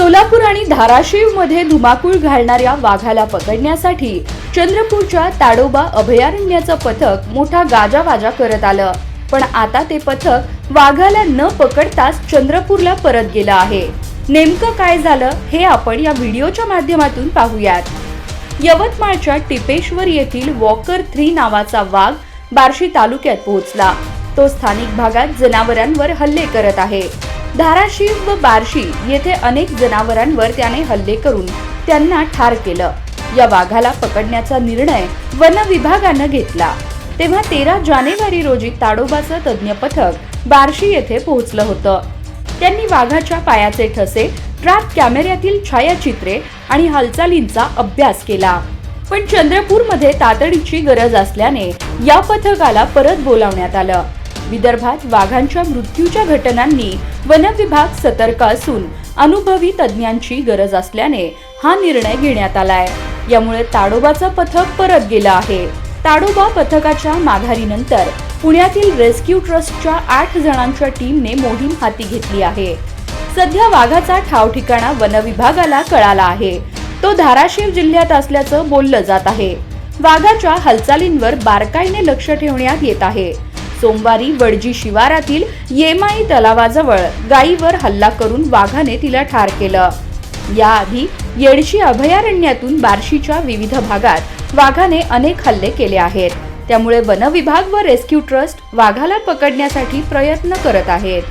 सोलापूर आणि धाराशिवमध्ये धुमाकूळ घालणाऱ्या वाघाला पकडण्यासाठी चंद्रपूरच्या ताडोबा अभयारण्याचं पथक मोठा गाजावाजा करत आलं. पण आता ते पथक वाघाला न पकडताच चंद्रपूरला परत गेलं आहे. नेमकं काय झालं हे आपण या व्हिडिओच्या माध्यमातून पाहूयात. यवतमाळच्या टिपेश्वर येथील वॉकर थ्री नावाचा वाघ बार्शी तालुक्यात पोहोचला. तो स्थानिक भागात जनावरांवर हल्ले करत आहे. धाराशिव व बार्शी येथे अनेक जनावरांवर त्याने हल्ले करून त्यांना ठार केलं. या वाघाला पकडण्याचा निर्णय वन विभागानं घेतला. तेव्हा तेरा जानेवारी रोजी ताडोबाचं तज्ज्ञ पथक बार्शी येथे पोहोचलं होतं. त्यांनी वाघाच्या पायाचे ठसे ट्रॅप कॅमेऱ्यातील छायाचित्रे आणि हालचालींचा अभ्यास केला. पण चंद्रपूरमध्ये तातडीची गरज असल्याने या पथकाला परत बोलावण्यात आलं. विदर्भात वाघांच्या मृत्यूच्या घटनांनी वन विभाग सतर्क असून अनुभवी तज्ज्ञांची गरज असल्याने हा निर्णय घेण्यात आलाय. यामुळे ताडोबाचं पथक परत गेलं आहे. ताडोबा पथकाच्या माघारीनंतर पुण्यातील रेस्क्यू ट्रस्टच्या आठ जणांच्या टीमने मोहीम हाती घेतली आहे. सध्या वाघाचा ठाव ठिकाणा वन विभागाला कळाला आहे. तो धाराशिव जिल्ह्यात असल्याचं बोललं जात आहे. वाघाच्या हालचालींवर बारकाईने लक्ष ठेवण्यात येत आहे. सोमवारी वडजी शिवारातील येमाई तलावाजवळ गायीवर हल्ला करून वाघाने तिला ठार केलं. याआधी येडशी अभयारण्यातून बार्शीच्या विविध भागात वाघाने अनेक हल्ले केले आहेत. त्यामुळे वन विभाग व रेस्क्यू ट्रस्ट वाघाला पकडण्यासाठी प्रयत्न करत आहेत.